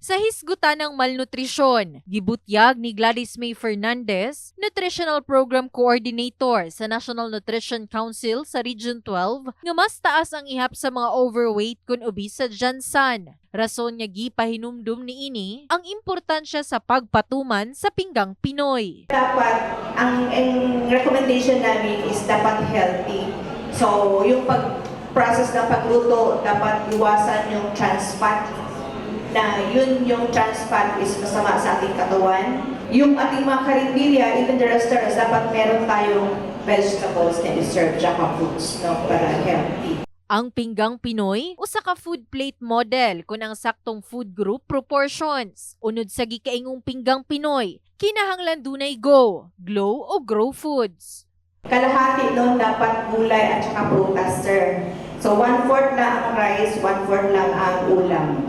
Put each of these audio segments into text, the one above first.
Sa hisgutan ng malnutrisyon, gibutyag ni Gladys May Fernandez, Nutritional Program Coordinator sa National Nutrition Council sa Region 12, nga mas taas ang ihap sa mga overweight kun obese sa Jansan. Rason niya gipahinumdum ni ini ang importansya sa pagpatuman sa pinggang Pinoy. dapat ang, ang recommendation namin is dapat healthy. So, yung pag-process ng pagluto, dapat iwasan yung trans fat na yun yung trans fat is masama sa ating katawan. Yung ating mga karinderya, even the restaurants, dapat meron tayong vegetables na i-serve tsaka fruits no, para healthy. Ang pinggang Pinoy, usa ka food plate model kung ang saktong food group proportions. Unod sa gikaingong pinggang Pinoy, kinahanglan dunay go, glow o grow foods. Kalahati nun dapat gulay at saka prutas, sir. So, one-fourth lang ang rice, one-fourth lang ang ulam.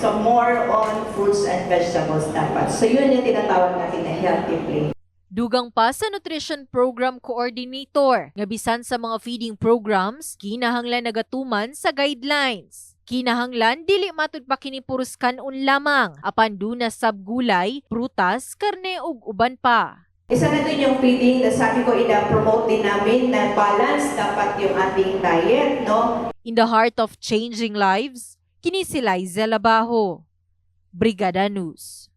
So, more on fruits and vegetables dapat. So, yun yung tinatawag natin na healthy plate. Dugang pa sa Nutrition Program Coordinator, nga bisan sa mga feeding programs, kinahanglan nagatuman sa guidelines. Kinahanglan dili matud pa kini purus kanon lamang, apan duna sab gulay, prutas, karne ug uban pa. Isa na dun yung feeding na sabi ko, ina-promote din namin na balance dapat yung ating diet, no? In the heart of changing lives, kini si Liza Labajo. Brigada News.